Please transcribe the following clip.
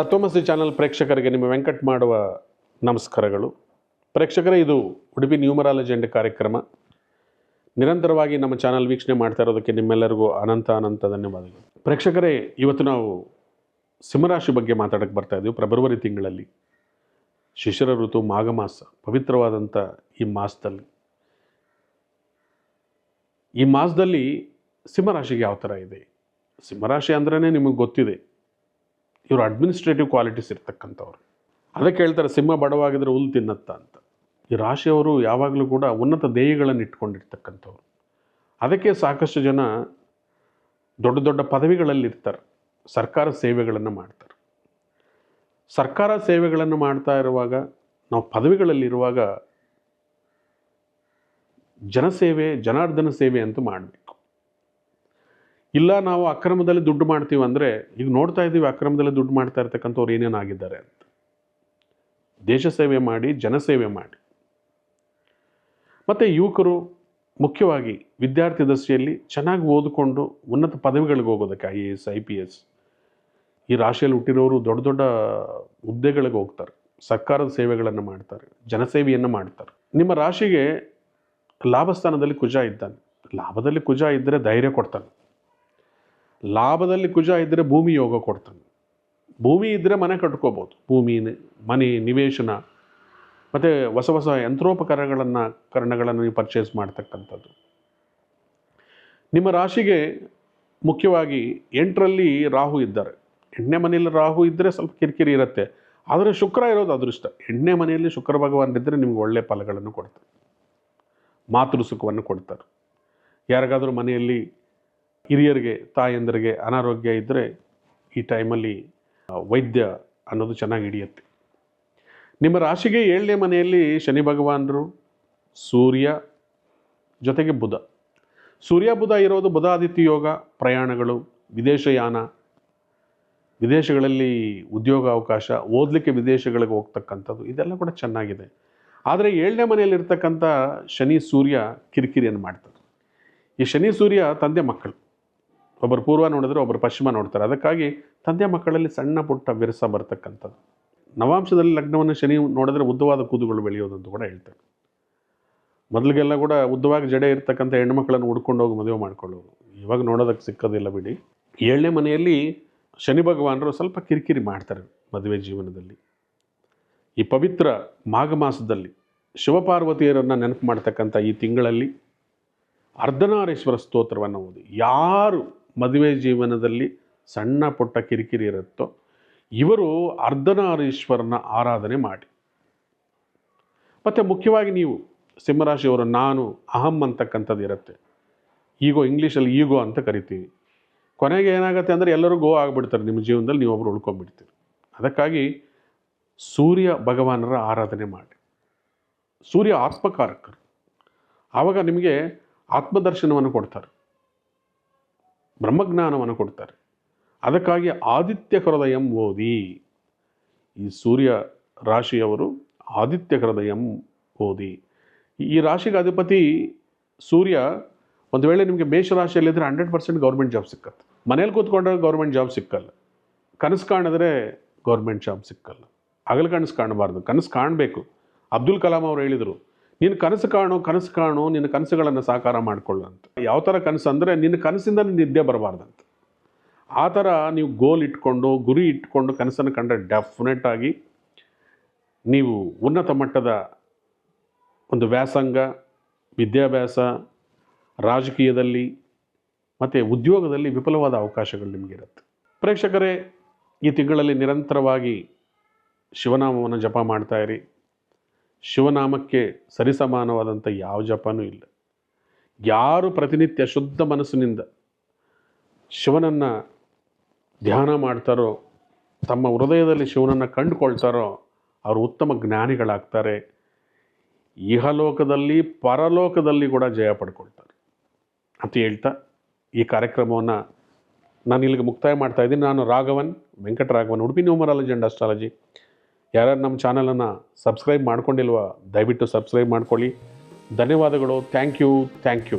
ತತ್ವಮಸಿ ಚಾನಲ್ ಪ್ರೇಕ್ಷಕರಿಗೆ ನಿಮ್ಮ ವೆಂಕಟ್ ಮಾಡುವ ನಮಸ್ಕಾರಗಳು. ಪ್ರೇಕ್ಷಕರೇ, ಇದು ಉಡುಪಿ ನ್ಯೂಮರಾಲಜಿ ಎಂಡ್ ಕಾರ್ಯಕ್ರಮ. ನಿರಂತರವಾಗಿ ನಮ್ಮ ಚಾನಲ್ ವೀಕ್ಷಣೆ ಮಾಡ್ತಾ ಇರೋದಕ್ಕೆ ನಿಮ್ಮೆಲ್ಲರಿಗೂ ಅನಂತ ಅನಂತ ಧನ್ಯವಾದಗಳು. ಪ್ರೇಕ್ಷಕರೇ, ಇವತ್ತು ನಾವು ಸಿಂಹರಾಶಿ ಬಗ್ಗೆ ಮಾತಾಡಕ್ಕೆ ಬರ್ತಾ ಇದ್ದೀವಿ. ಫೆಬ್ರವರಿ ತಿಂಗಳಲ್ಲಿ ಶಿಶಿರ ಋತು ಮಾಘ ಮಾಸ ಪವಿತ್ರವಾದಂಥ ಈ ಮಾಸದಲ್ಲಿ. ಈ ಮಾಸದಲ್ಲಿ ಸಿಂಹರಾಶಿಗೆ ಯಾವ ಥರ ಇದೆ? ಸಿಂಹರಾಶಿ ಅಂದ್ರೇ ನಿಮಗೆ ಗೊತ್ತಿದೆ. ಇವರು ಅಡ್ಮಿನಿಸ್ಟ್ರೇಟಿವ್ ಕ್ವಾಲಿಟೀಸ್ ಇರ್ತಕ್ಕಂಥವ್ರು. ಅದಕ್ಕೆ ಹೇಳ್ತಾರೆ ಸಿಂಹ ಬಡವಾಗಿದ್ರೆ ಹುಲ್ಲು ತಿನ್ನತ್ತ ಅಂತ. ಈ ರಾಶಿಯವರು ಯಾವಾಗಲೂ ಕೂಡ ಉನ್ನತ ಧ್ಯೇಯಗಳನ್ನು ಇಟ್ಕೊಂಡಿರ್ತಕ್ಕಂಥವ್ರು. ಅದಕ್ಕೆ ಸಾಕಷ್ಟು ಜನ ದೊಡ್ಡ ದೊಡ್ಡ ಪದವಿಗಳಲ್ಲಿ ಇರ್ತಾರೆ, ಸರ್ಕಾರ ಸೇವೆಗಳನ್ನು ಮಾಡ್ತಾರೆ. ಸರ್ಕಾರ ಸೇವೆಗಳನ್ನು ಮಾಡ್ತಾ ಇರುವಾಗ, ನಾವು ಪದವಿಗಳಲ್ಲಿರುವಾಗ ಜನಸೇವೆ, ಜನಾರ್ದನ ಸೇವೆ ಅಂತೂ ಮಾಡಬೇಕು. ಇಲ್ಲ, ನಾವು ಅಕ್ರಮದಲ್ಲಿ ದುಡ್ಡು ಮಾಡ್ತೀವಿ ಅಂದರೆ, ಈಗ ನೋಡ್ತಾ ಇದ್ದೀವಿ ಅಕ್ರಮದಲ್ಲಿ ದುಡ್ಡು ಮಾಡ್ತಾ ಇರ್ತಕ್ಕಂಥವ್ರು ಏನೇನಾಗಿದ್ದಾರೆ ಅಂತ. ದೇಶ ಸೇವೆ ಮಾಡಿ ಜನಸೇವೆ ಮಾಡಿ. ಮತ್ತು ಯುವಕರು ಮುಖ್ಯವಾಗಿ ವಿದ್ಯಾರ್ಥಿ ದಶೆಯಲ್ಲಿ ಚೆನ್ನಾಗಿ ಓದಿಕೊಂಡು ಉನ್ನತ ಪದವಿಗಳಿಗೆ ಹೋಗೋದಕ್ಕೆ I A S, I P S, ಈ ರಾಶಿಯಲ್ಲಿ ಹುಟ್ಟಿರೋರು ದೊಡ್ಡ ದೊಡ್ಡ ಹುದ್ದೆಗಳಿಗೆ ಹೋಗ್ತಾರೆ. ಸರ್ಕಾರದ ಸೇವೆಗಳನ್ನು ಮಾಡ್ತಾರೆ ಜನಸೇವೆಯನ್ನು ಮಾಡ್ತಾರೆ. ನಿಮ್ಮ ರಾಶಿಗೆ ಲಾಭಸ್ಥಾನದಲ್ಲಿ ಕುಜ ಇದ್ದಾನೆ. ಲಾಭದಲ್ಲಿ ಕುಜ ಇದ್ದರೆ ಧೈರ್ಯ ಕೊಡ್ತಾನೆ. ಲಾಭದಲ್ಲಿ ಕುಜ ಇದ್ದರೆ ಭೂಮಿ ಯೋಗ ಕೊಡ್ತಾನೆ. ಭೂಮಿ ಇದ್ದರೆ ಮನೆ ಕಟ್ಕೋಬೋದು. ಭೂಮಿ, ಮನೆ, ನಿವೇಶನ, ಮತ್ತು ಹೊಸ ಹೊಸ ಯಂತ್ರೋಪಕರಣಗಳನ್ನು, ಕರಣಗಳನ್ನು ನೀವು ಪರ್ಚೇಸ್ ಮಾಡ್ತಕ್ಕಂಥದ್ದು. ನಿಮ್ಮ ರಾಶಿಗೆ ಮುಖ್ಯವಾಗಿ ಎಂಟರಲ್ಲಿ ರಾಹು ಇದ್ದಾರೆ. ಎಂಟನೇ ಮನೆಯಲ್ಲಿ ರಾಹು ಇದ್ದರೆ ಸ್ವಲ್ಪ ಕಿರಿಕಿರಿ ಇರುತ್ತೆ. ಆದರೆ ಶುಕ್ರ ಇರೋದು ಅದೃಷ್ಟ. ಎಂಟನೇ ಮನೆಯಲ್ಲಿ ಶುಕ್ರ ಭಗವಾನ್ ಇದ್ದರೆ ನಿಮ್ಗೆ ಒಳ್ಳೆಯ ಫಲಗಳನ್ನು ಕೊಡ್ತಾರೆ. ಮಾತೃ ಸುಖವನ್ನು ಕೊಡ್ತಾರೆ. ಯಾರಿಗಾದರೂ ಮನೆಯಲ್ಲಿ ಹಿರಿಯರಿಗೆ, ತಾಯಂದರಿಗೆ ಅನಾರೋಗ್ಯ ಇದ್ದರೆ ಈ ಟೈಮಲ್ಲಿ ವೈದ್ಯ ಅನ್ನೋದು ಚೆನ್ನಾಗಿ ಹಿಡಿಯುತ್ತೆ. ನಿಮ್ಮ ರಾಶಿಗೆ ಏಳನೇ ಮನೆಯಲ್ಲಿ ಶನಿ ಭಗವಾನರು, ಸೂರ್ಯ ಜೊತೆಗೆ ಬುಧ. ಸೂರ್ಯ, ಬುಧ ಇರೋದು ಬುಧಾದಿತ್ಯ ಯೋಗ, ಪ್ರಯಾಣಗಳು, ವಿದೇಶಯಾನ, ವಿದೇಶಗಳಲ್ಲಿ ಉದ್ಯೋಗ ಅವಕಾಶ, ಓದಲಿಕ್ಕೆ ವಿದೇಶಗಳಿಗೆ ಹೋಗ್ತಕ್ಕಂಥದ್ದು, ಇದೆಲ್ಲ ಕೂಡ ಚೆನ್ನಾಗಿದೆ. ಆದರೆ ಏಳನೇ ಮನೆಯಲ್ಲಿರ್ತಕ್ಕಂಥ ಶನಿ, ಸೂರ್ಯ ಕಿರಿಕಿರಿಯನ್ನು ಮಾಡ್ತಾರೆ ಈ ಶನಿ, ಸೂರ್ಯ ತಂದೆ ಮಕ್ಕಳು. ಒಬ್ಬರು ಪೂರ್ವ ನೋಡಿದ್ರೆ ಒಬ್ಬರು ಪಶ್ಚಿಮ ನೋಡ್ತಾರೆ. ಅದಕ್ಕಾಗಿ ತಂದೆ ಮಕ್ಕಳಲ್ಲಿ ಸಣ್ಣ ಪುಟ್ಟ ವಿರಸ ಬರ್ತಕ್ಕಂಥದ್ದು. ನವಾಂಶದಲ್ಲಿ ಲಗ್ನವನ್ನು ಶನಿ ನೋಡಿದ್ರೆ ಉದ್ದವಾದ ಕೂದುಗಳು ಬೆಳೆಯೋದು ಕೂಡ ಹೇಳ್ತಾರೆ. ಮೊದಲಿಗೆಲ್ಲ ಕೂಡ ಉದ್ದವಾಗಿ ಜಡೆ ಇರ್ತಕ್ಕಂಥ ಹೆಣ್ಮಕ್ಳನ್ನು ಹುಡ್ಕೊಂಡು ಹೋಗಿ ಮದುವೆ ಮಾಡ್ಕೊಳ್ಳೋರು. ಇವಾಗ ನೋಡೋದಕ್ಕೆ ಸಿಕ್ಕೋದಿಲ್ಲ ಬಿಡಿ. ಏಳನೇ ಮನೆಯಲ್ಲಿ ಶನಿ ಭಗವಾನರು ಸ್ವಲ್ಪ ಕಿರಿಕಿರಿ ಮಾಡ್ತಾರೆ ಮದುವೆ ಜೀವನದಲ್ಲಿ. ಈ ಪವಿತ್ರ ಮಾಘ ಮಾಸದಲ್ಲಿ ಶಿವಪಾರ್ವತಿಯರನ್ನು ನೆನಪು ಮಾಡ್ತಕ್ಕಂಥ ಈ ತಿಂಗಳಲ್ಲಿ ಅರ್ಧನಾರೇಶ್ವರ ಸ್ತೋತ್ರವನ್ನು ಓದಿ. ಯಾರು ಮದುವೆ ಜೀವನದಲ್ಲಿ ಸಣ್ಣ ಪುಟ್ಟ ಕಿರಿಕಿರಿ ಇರುತ್ತೋ, ಇವರು ಅರ್ಧನಾರೀಶ್ವರನ ಆರಾಧನೆ ಮಾಡಿ. ಮತ್ತು ಮುಖ್ಯವಾಗಿ ನೀವು, ಸಿಂಹರಾಶಿಯವರು, ನಾನು ಅಹಂ ಅಂತಕ್ಕಂಥದ್ದು ಇರುತ್ತೆ. ಈಗೋ ಇಂಗ್ಲೀಷಲ್ಲಿ ಈಗೋ ಅಂತ ಕರಿತೀವಿ. ಕೊನೆಗೆ ಏನಾಗುತ್ತೆ ಅಂದರೆ ಎಲ್ಲರೂ ಗೋ ಆಗಿಬಿಡ್ತಾರೆ, ನಿಮ್ಮ ಜೀವನದಲ್ಲಿ ನೀವು ಒಬ್ಬರು ಉಳ್ಕೊಂಡ್ಬಿಡ್ತೀರಿ ಅದಕ್ಕಾಗಿ ಸೂರ್ಯ ಭಗವಾನರ ಆರಾಧನೆ ಮಾಡಿ. ಸೂರ್ಯ ಆತ್ಮಕಾರಕರು. ಆವಾಗ ನಿಮಗೆ ಆತ್ಮದರ್ಶನವನ್ನು ಕೊಡ್ತಾರೆ. ಬ್ರಹ್ಮಜ್ಞಾನವನ್ನು ಕೊಡ್ತಾರೆ. ಅದಕ್ಕಾಗಿ ಆದಿತ್ಯ ಹೃದಯಂ ಓದಿ. ಈ ಸೂರ್ಯ ರಾಶಿಯವರು ಆದಿತ್ಯ ಹೃದಯಂ ಓದಿ. ಈ ರಾಶಿಗೆ ಅಧಿಪತಿ ಸೂರ್ಯ ಒಂದು ವೇಳೆ ನಿಮಗೆ ಮೇಷರಾಶಿಯಲ್ಲಿದ್ದರೆ ಹಂಡ್ರೆಡ್ ಪರ್ಸೆಂಟ್ ಗೌರ್ಮೆಂಟ್ ಜಾಬ್ ಸಿಕ್ಕತ್ತೆ. ಮನೇಲಿ ಕೂತ್ಕೊಂಡ್ರೆ ಗೌರ್ಮೆಂಟ್ ಜಾಬ್ ಸಿಕ್ಕಲ್ಲ. ಕನಸು ಕಾಣಿದ್ರೆ ಗೌರ್ಮೆಂಟ್ ಜಾಬ್ ಸಿಕ್ಕಲ್ಲ. ಹಗಲು ಕನಸು ಕಾಣಬಾರ್ದು. ಕನಸು ಕಾಣಬೇಕು. ಅಬ್ದುಲ್ ಕಲಾಂ ಅವರು ಹೇಳಿದರು ನೀನು ಕನಸು ಕಾಣು ಕನಸು ಕಾಣು, ನಿನ್ನ ಕನಸುಗಳನ್ನು ಸಾಕಾರ ಮಾಡಿಕೊಳ್ಳಂತ ಯಾವ ಥರ ಕನಸು ಅಂದರೆ ನಿನ್ನ ಕನಸಿಂದ ನಿನ್ನ ನಿದ್ದೆ ಬರಬಾರ್ದಂತ. ಆ ಥರ ನೀವು ಗೋಲ್ ಇಟ್ಕೊಂಡು, ಗುರಿ ಇಟ್ಕೊಂಡು ಕನಸನ್ನು ಕಂಡ್ರೆ ಡೆಫಿನೆಟ್ ಆಗಿ ನೀವು ಉನ್ನತ ಮಟ್ಟದ ಒಂದು ವ್ಯಾಸಂಗ, ವಿದ್ಯಾಭ್ಯಾಸ, ರಾಜಕೀಯದಲ್ಲಿ ಮತ್ತು ಉದ್ಯೋಗದಲ್ಲಿ ವಿಫಲವಾದ ಅವಕಾಶಗಳು ನಿಮಗಿರುತ್ತೆ ಪ್ರೇಕ್ಷಕರೇ, ಈ ತಿಂಗಳಲ್ಲಿ ನಿರಂತರವಾಗಿ ಶಿವನಾಮವನ್ನು ಜಪ ಮಾಡ್ತಾ ಇರಿ. ಶಿವನಾಮಕ್ಕೆ ಸರಿಸಮಾನವಾದಂಥ ಯಾವ ಜಪನೂ ಇಲ್ಲ. ಯಾರು ಪ್ರತಿನಿತ್ಯ ಶುದ್ಧ ಮನಸ್ಸಿನಿಂದ ಶಿವನನ್ನು ಧ್ಯಾನ ಮಾಡ್ತಾರೋ, ತಮ್ಮ ಹೃದಯದಲ್ಲಿ ಶಿವನನ್ನು ಕಂಡುಕೊಳ್ತಾರೋ, ಅವರು ಉತ್ತಮ ಜ್ಞಾನಿಗಳಾಗ್ತಾರೆ. ಇಹಲೋಕದಲ್ಲಿ, ಪರಲೋಕದಲ್ಲಿ ಕೂಡ ಜಯ ಪಡ್ಕೊಳ್ತಾರೆ. ಅಂತ ಹೇಳ್ತಾ ಈ ಕಾರ್ಯಕ್ರಮವನ್ನು ನಾನು ಇಲ್ಲಿಗೆ ಮುಕ್ತಾಯ ಮಾಡ್ತಾ ಇದ್ದೀನಿ. ನಾನು Raghavan, Venkataraghavan, Udupi numerology and astrology ಯಾರ್ಯಾರು ನಮ್ಮ ಚಾನಲನ್ನು ಸಬ್ಸ್ಕ್ರೈಬ್ ಮಾಡ್ಕೊಂಡಿಲ್ವ ದಯವಿಟ್ಟು ಸಬ್ಸ್ಕ್ರೈಬ್ ಮಾಡ್ಕೊಳ್ಳಿ. ಧನ್ಯವಾದಗಳು. Thank you. Thank you.